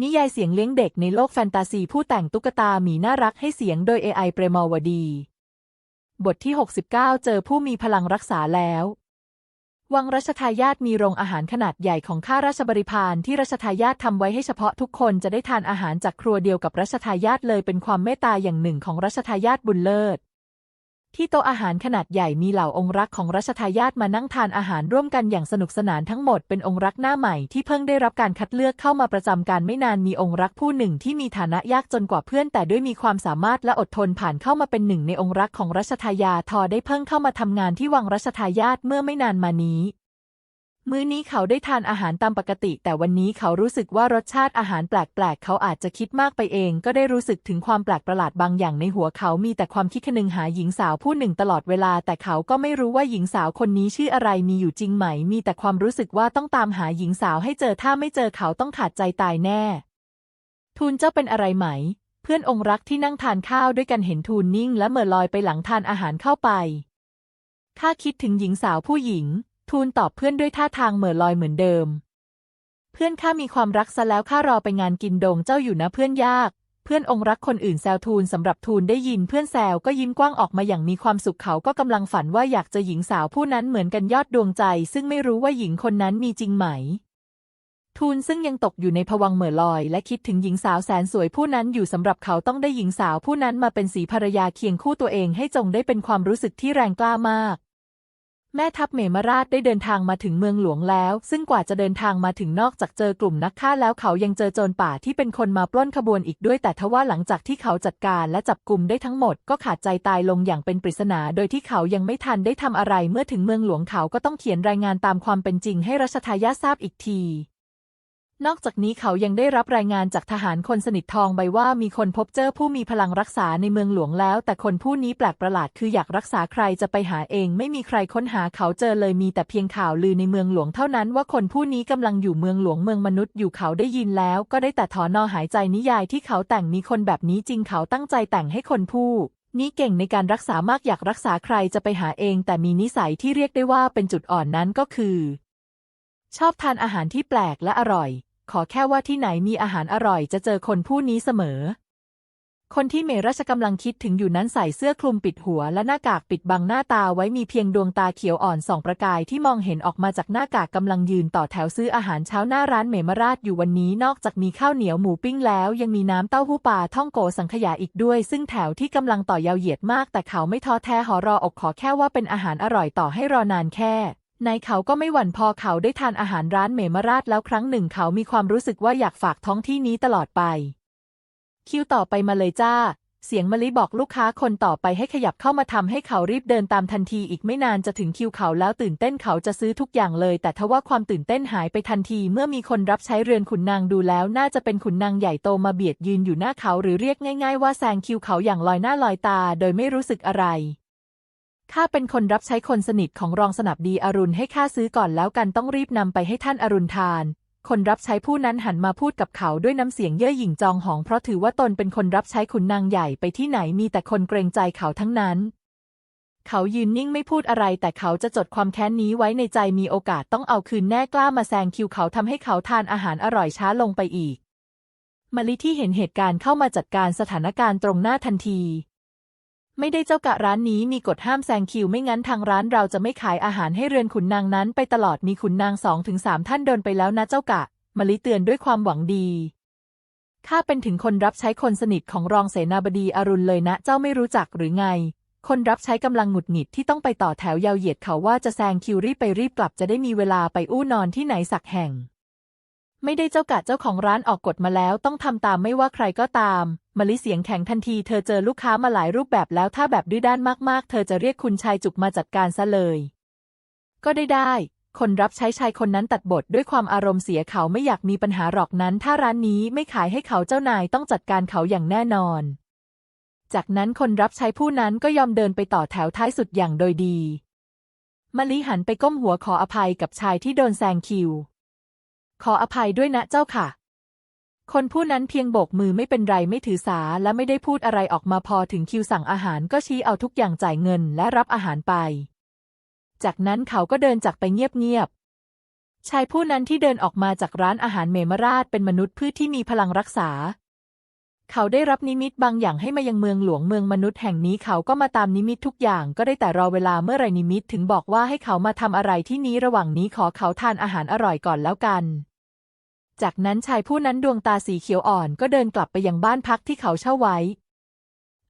นิยายเสียงเลี้ยงเด็กในโลกแฟนตาซีผู้แต่งตุ๊กตาหมีน่ารักให้เสียงโดย AI เปรมาวดี บทที่ 69 เจอผู้มีพลังรักษาแล้ว วังรัชทายาทมีโรงอาหารขนาดใหญ่ของข้าราชบริพารที่รัชทายาททำไว้ให้เฉพาะทุกคนจะได้ทานอาหารจากครัวเดียวกับรัชทายาทเลยเป็นความเมตตาอย่างหนึ่งของรัชทายาทบุญเลิศ ที่โต๊ะอาหารขนาดใหญ่มีเหล่าองค์รักของรัชทายาทมานั่งทานอาหารร่วมกันอย่างสนุกสนานทั้งหมดเป็นองค์รักหน้าใหม่ที่เพิ่งได้รับการคัดเลือกเข้ามาประจำการไม่นานมีองค์รักผู้หนึ่งที่มีฐานะยากจนกว่าเพื่อน แต่ด้วยมีความสามารถและอดทนผ่านเข้ามาเป็นหนึ่งในองค์รักของรัชทายาทอได้เพิ่งเข้ามาทำงานที่วังรัชทายาทเมื่อไม่นานมานี้ มื้อนี้เขาได้ทานอาหารตามปกติ แต่วันนี้เขารู้สึกว่ารสชาติอาหารแปลกๆ เขาอาจจะคิดมากไปเอง ก็ได้รู้สึกถึงความแปลกประหลาดบางอย่างในหัวเขามีแต่ความคิดคนึงหาหญิงสาวผู้หนึ่งตลอดเวลา แต่เขาก็ไม่รู้ว่าหญิงสาวคนนี้ชื่ออะไรมีอยู่จริงไหม มีแต่ความรู้สึกว่าต้องตามหาหญิงสาวให้เจอถ้าไม่เจอเขาต้องขาดใจตายแน่ ทูลเจ้าเป็นอะไรไหม เพื่อนองค์รักที่นั่งทานข้าวด้วยกันเห็นทูลนิ่ง และเหม่อลอยไปหลังทานอาหารเข้าไปข้าคิดถึงหญิงสาวผู้หญิง ทูลตอบเพื่อนด้วยท่าทางเหม่อลอยเหมือนเดิม เพื่อนข้ามีความรักซะแล้วข้ารอไปงานกินโดงเจ้าอยู่นะเพื่อนยาก เพื่อนองค์รักคนอื่นแซวทูลสำหรับทูลได้ยินเพื่อนแซวก็ยิ้มกว้างออกมาอย่างมีความสุขเขาก็กำลังฝันว่าอยากจะหญิงสาวผู้นั้นเหมือนกันยอดดวงใจ ซึ่งไม่รู้ว่าหญิงคนนั้นมีจริงไหมทูลซึ่งยังตกอยู่ในภวังเหม่อลอย และคิดถึงหญิงสาวแสนสวยผู้นั้นอยู่สำหรับเขาต้องได้หญิงสาวผู้นั้นมาเป็นสีภรรยาเคียงคู่ตัวเองให้จงได้เป็นความรู้สึกที่แรงกล้ามาก แม่ทัพเมมราชได้เดินทางมาถึงเมืองหลวงแล้ว ซึ่งกว่าจะเดินทางมาถึงนอกจากเจอกลุ่มนักฆ่าแล้วเขายังเจอโจรป่าที่เป็นคนมาปล้นขบวนอีกด้วย แต่ทว่าหลังจากที่เขาจัดการและจับกลุ่มได้ทั้งหมดก็ขาดใจตายลงอย่างเป็นปริศนา โดยที่เขายังไม่ทันได้ทำอะไรเมื่อถึงเมืองหลวงเขาก็ต้องเขียนรายงานตามความเป็นจริงให้รัชทายาททราบอีกที นอกจากนี้เขายังได้รับรายงานจากทหารคนสนิททองใบว่ามีคนพบเจอผู้มีพลังรักษาในเมืองหลวงแล้ว แต่คนผู้นี้แปลกประหลาดคืออยากรักษาใครจะไปหาเอง ไม่มีใครค้นหาเขาเจอเลยมีแต่เพียงข่าวลือในเมืองหลวงเท่านั้นว่าคนผู้นี้กำลังอยู่เมืองหลวงเมืองมนุษย์อยู่เขาได้ยินแล้ว ก็ได้แต่ถอนอหายใจนิยายที่เขาแต่งมีคนแบบนี้จริงเขาตั้งใจแต่งให้คนผู้นี้เก่งในการรักษามากอยากรักษาใครจะไปหาเอง แต่มีนิสัยที่เรียกได้ว่าเป็นจุดอ่อนนั้นก็คือ ชอบทานอาหารที่แปลกและอร่อย ขอแค่ว่าที่ไหนมีอาหารอร่อยจะเจอคนผู้นี้เสมอ คนที่เมราชกำลังคิดถึงอยู่นั้นใส่เสื้อคลุมปิดหัวและหน้ากากปิดบังหน้าตาไว้มีเพียงดวงตาเขียวอ่อนส่องประกายที่มองเห็นออกมาจากหน้ากากกำลังยืนต่อแถวซื้ออาหารเช้าหน้าร้านเมมราชอยู่วันนี้นอกจากมีข้าวเหนียวหมูปิ้งแล้ว ยังมีน้ำเต้าหู้ปลาท่องโกสังขยาอีกด้วย ซึ่งแถวที่กำลังต่อยาวเหยียดมาก แต่เขาไม่ท้อแท้หอรออกขอแค่ว่าเป็นอาหารอร่อยต่อให้รอนานแค่ ในเขาก็ไม่หวั่นพอเขาได้ทานอาหารร้านเมมราชแล้วครั้งหนึ่งเขามีความรู้สึกว่าอยากฝากท้องที่นี้ตลอดไป คิวต่อไปมาเลยจ้า เสียงมะลิบอกลูกค้าคนต่อไปให้ขยับเข้ามาทำให้เขารีบเดินตามทันทีอีกไม่นานจะถึงคิวเขาแล้วตื่นเต้นเขาจะซื้อทุกอย่างเลย แต่ทว่าความตื่นเต้นหายไปทันทีเมื่อมีคนรับใช้เรือนขุนนางดูแล้ว น่าจะเป็นขุนนางใหญ่โตมาเบียดยืนอยู่หน้าเขาหรือเรียกง่าย ๆ ว่าแซงคิวเขาอย่างลอยหน้าลอยตา โดยไม่รู้สึกอะไร ข้าเป็นคนรับใช้คนสนิทของรองสนับดีอรุณให้ข้าซื้อก่อนแล้วกันต้องรีบนำไปให้ท่านอรุณทาน คนรับใช้ผู้นั้นหันมาพูดกับเขาด้วยน้ำเสียงเย่อหยิ่งจองหองเพราะถือว่าตนเป็นคนรับใช้ขุนนางใหญ่ไปที่ไหนมีแต่คนเกรงใจเขาทั้งนั้น เขายืนนิ่งไม่พูดอะไร แต่เขาจะจดความแค้นนี้ไว้ในใจมีโอกาสต้องเอาคืนแน่กล้ามาแซงคิวเขาทำให้เขาทานอาหารอร่อยช้าลงไปอีกมะลิที่เห็นเหตุการณ์เข้ามาจัดการสถานการณ์ตรงหน้าทันที ไม่ได้เจ้ากะร้านนี้มีกฎห้ามแซงคิวไม่งั้นทางร้านเราจะไม่ขายอาหารให้เรือนขุนนางนั้น ไปตลอดมีขุนนางสองถึงสามท่านเดินไปแล้วนะเจ้ากะมะลิเตือนด้วยความหวังดีข้าเป็นถึงคนรับใช้คนสนิทของรองเสนาบดีอรุณเลยนะ เจ้าไม่รู้จักหรือไง คนรับใช้กำลังหงุดหงิดที่ต้องไปต่อแถวยาวเหยียดเขาว่าจะแซงคิวรีบไปรีบกลับจะได้มีเวลาไปอู้นอนที่ไหนสักแห่ง ไม่ได้เจ้ากะเจ้าของร้านออกกฎมาแล้วต้องทำตามไม่ว่าใครก็ตามมะลิเสียงแข็งทันทีเธอเจอลูกค้ามาหลายรูปแบบแล้วถ้าแบบดื้อด้านมากๆ เธอจะเรียกคุณชายจุกมาจัดการซะเลย ก็ได้ได้คนรับใช้ชายคนนั้นตัดบทด้วยความอารมณ์เสียเขาไม่อยากมีปัญหาหรอกนั้น ถ้าร้านนี้ไม่ขายให้เขาเจ้านายต้องจัดการเขาอย่างแน่นอน จากนั้นคนรับใช้ผู้นั้นก็ยอมเดินไปต่อแถวท้ายสุดอย่างโดยดีมะลิหันไปก้มหัวขออภัยกับชายที่โดนแซงคิว ขออภัยด้วยนะเจ้าค่ะ คนผู้นั้นเพียงโบกมือไม่เป็นไรไม่ถือสาและไม่ได้พูดอะไรออกมาพอถึงคิวสั่งอาหารก็ชี้เอาทุกอย่างจ่ายเงินและรับอาหารไป จากนั้นเขาก็เดินจากไปเงียบๆ ชายผู้นั้นที่เดินออกมาจากร้านอาหารเมมราชเป็นมนุษย์พืชที่มีพลังรักษา เขาได้รับนิมิตบางอย่างให้มายังเมืองหลวงเมืองมนุษย์แห่งนี้เขาก็มาตามนิมิตทุกอย่างก็ได้แต่รอเวลาเมื่อไรนิมิตถึงบอกว่าให้เขามาทำอะไรที่นี้ระหว่างนี้ขอเขาทานอาหารอร่อยก่อนแล้วกัน จากนั้นชายผู้นั้นดวงตาสีเขียวอ่อนก็เดินกลับไปยังบ้านพักที่เขาเช่าไว้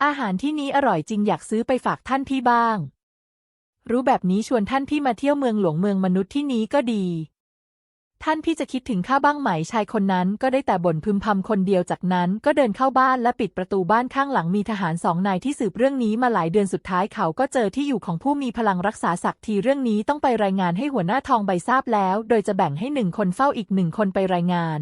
อาหารที่นี้อร่อยจริงอยากซื้อไปฝากท่านพี่บ้าง รู้แบบนี้ชวนท่านพี่มาเที่ยวเมืองหลวงเมืองมนุษย์ที่นี้ก็ดี ท่านพี่จะคิดถึงข้าบ้างไหมชายคนนั้นก็ได้แต่บ่นพึมพำคนเดียวจากนั้น ก็เดินเข้าบ้านและปิดประตูบ้านข้างหลังมีทหารสองนายที่สืบเรื่องนี้มาหลายเดือนสุดท้ายเขาก็เจอที่อยู่ของผู้มีพลังรักษาศักดิ์ทีเรื่องนี้ต้องไปรายงานให้หัวหน้าทองใบทราบแล้ว โดยจะแบ่งให้หนึ่งคนเฝ้าอีกหนึ่งคนไปรายงาน